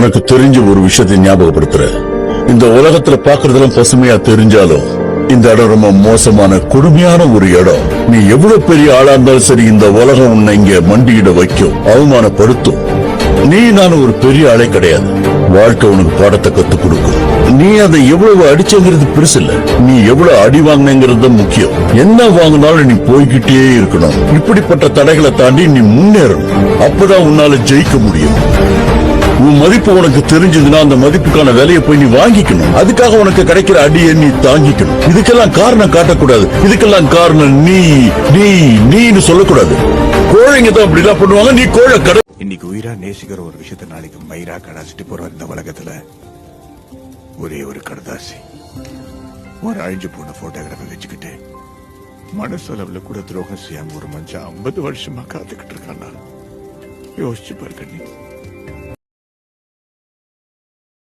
உனக்கு தெரிஞ்ச ஒரு விஷயத்தை ஞாபகப்படுத்துற. இந்த உலகத்துல பாக்குறதெல்லாம் பசுமையா தெரிஞ்சாலும் இந்த இடம் ரொம்ப மோசமான கொடுமையான ஒரு இடம். நீ எவ்வளவு பெரிய ஆளா இருந்தாலும் சரி இந்த உலகம் உன்னை இங்க மண்டியிட வைக்கும் அவமானப்படுத்தும். நீ நான் ஒரு பெரிய ஆளே கிடையாது. வாழ்க்கை உனக்கு பாடத்தை கத்துக் கொடுக்கும். நீ அதை எவ்வளவு அடிச்சங்கிறது பெருசு இல்ல. நீ எவ்வளவு அடி வாங்கினங்கிறது முக்கியம். என்ன வாங்கினாலும் நீ போய்கிட்டே இருக்கணும். இப்படிப்பட்ட தடைகளை தாண்டி நீ முன்னேறணும். அப்பதான் உன்னால ஜெயிக்க முடியும். உன் மதிப்பு உனக்கு தெரிஞ்சதுன்னா அந்த மதிப்புக்கான விலையை போய் நீ வாங்கிக்கணும். அதுக்காக உனக்கு கிடைக்கிற அடியை நீ தாங்கிக்கணும். இதுக்கெல்லாம் காரணம் காட்டக்கூடாது. இதுக்கெல்லாம் காரணம் நீ நீ நீன்னு சொல்லக்கூடாது. கோழைங்க தான் அப்படிலாம் பண்ணுவாங்க. நீ கோழை கடை இன்னைக்கு உயிரா நேசிக்கிற ஒரு விஷயத்த நாளைக்கு மயிரா கடாசிட்டு போற இந்த உலகத்துல. ஒரே ஒரு கடதாசி. ஒரு அழிஞ்சு போன போட்டோகிராஃபி வச்சுக்கிட்டு மனசளவுல கூட துரோகம் செய்யாம ஒரு மனுஷன் ஐம்பது வருஷமா காத்துக்கிட்டு இருக்கானா யோசிச்சு பாரு நீ